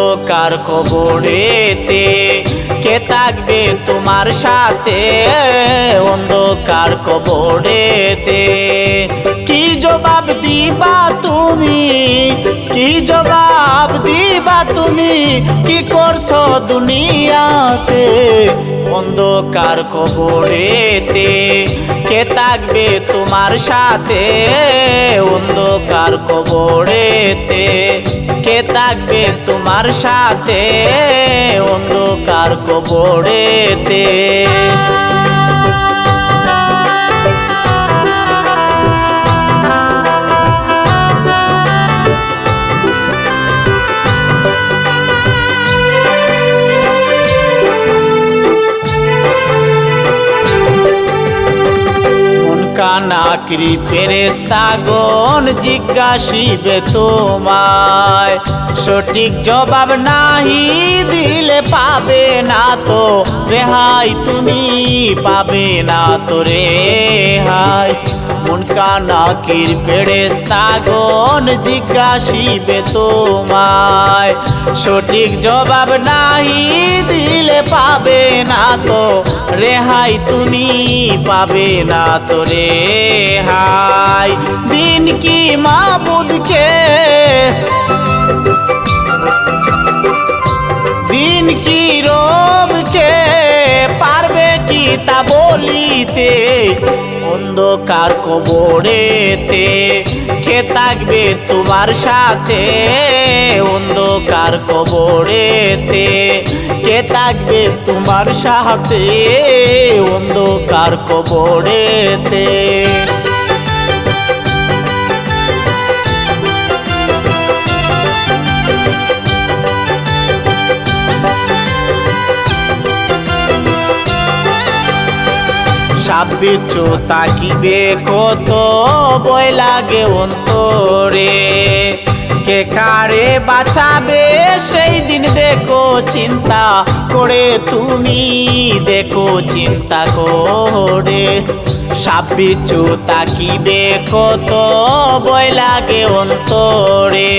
অন্ধকার কবরেতে। কে থাকবে তোমার সাথে? অন্ধকার কবরেতে। কি জবাব দিবা তুমি? কি জবাব দিবা তুমি? কি করছ দুনিয়াতে? অন্ধকার কবরেতে। কে থাকবে তোমার সাথে? অন্ধকার কবরেতে। কে থাকবে তোমার সাথে অন্ধকার কবরেতে। কানা ফেরেস্তাগণ জিজ্ঞাসিবে তোমায়? সঠিক জবাব নাহি দিলে পাবে না তো। রেহাই তুমি পাবে না তো রেহাই। মন কানা কির ফেরেস্তাগণ জিজ্ঞাসিবে তোমায়। সঠিক জবাব নাহি দিলে পাবে না তো, রেহাই তুমি পাবে না তো রেহাই। দিন কি মাবুদকে? দিন কি কি তা বলিতে, অন্ধকার কবরেতে কে থাকবে তোমার সাথে? অন্ধকার কবরেতে কে থাকবে তোমার সাথে? অন্ধকার কবরেতে সাবিচ্ছ তাকিবে কত বই লাগে অন্তরে? কে কারে বাঁচাবে? সেই দিন দেখো চিন্তা করে তুমি, দেখো চিন্তা করে। সাবিচ্ছ তাকিবে কত বয় লাগে অন্তরে।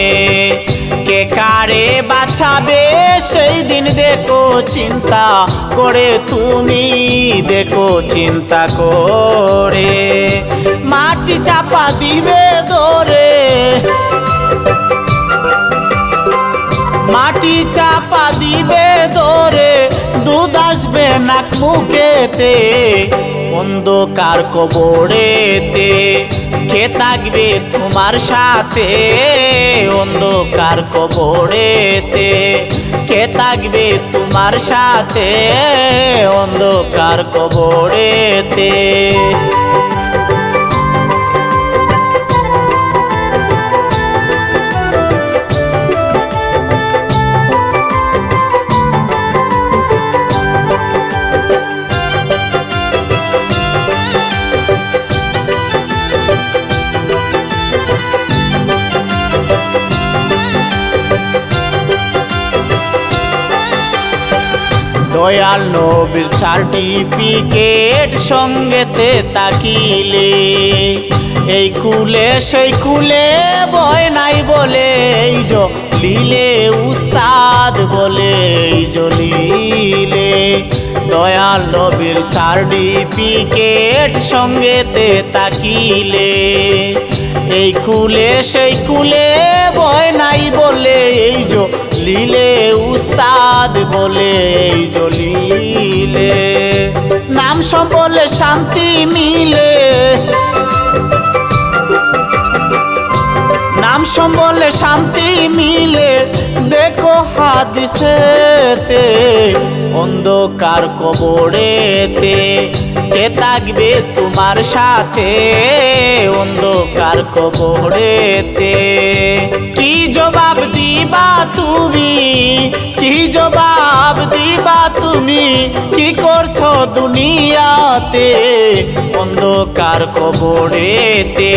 কে কারে বাঁচাবে সেই দিন দেখো চিন্তা করে, তুমি দেখো চিন্তা করে। মাটি চাপা দিবে দরে মাটি চাপা দিবে দরে আসবে নাক মুখেতে, অন্ধকার কবরেতে। কে থাকবে তোমার সাথে? অন্ধকার কবরেতে। কে থাকবে তোমার সাথে? অন্ধকার কবরেতে। দয়াল নবীর সার্টিফিকেট সঙ্গেতে তাকিলে। এই কুলে সেই কুলে বয় নাই বলে, এই যো লীলে উস্তাদ বলে, এই জলিলে দয়াল নবীর সার্টিফিকেট সঙ্গেতে তাকিলে। এই কুলে সেই কুলে বয় নাই বলে, এই যো লীলে উস্তাদ বলে জলিলে। নাম সম্বলে শান্তি মিলে। নাম সম্বলে শান্তি মিলে। দেখো হাদিসেতে অন্ধকার কবরেতে কে থাকবে তোমার সাথে? অন্ধকার কবরেতে কি জবাব দিবা তুমি? কি জবাব দিবা তুমি? কি করছ দুনিয়াতে? অন্ধকার কবরেতে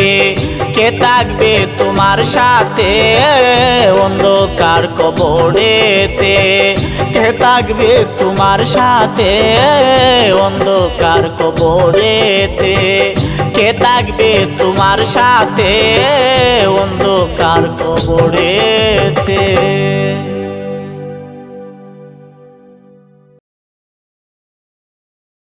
কে থাকবে তোমার সাথে? অন্ধকার কবরেতে কে থাকবে তোমার সাথে? অন্ধকার কবরেতে কে থাকবে তোমার সাথে? অন্ধকার কবরেতে।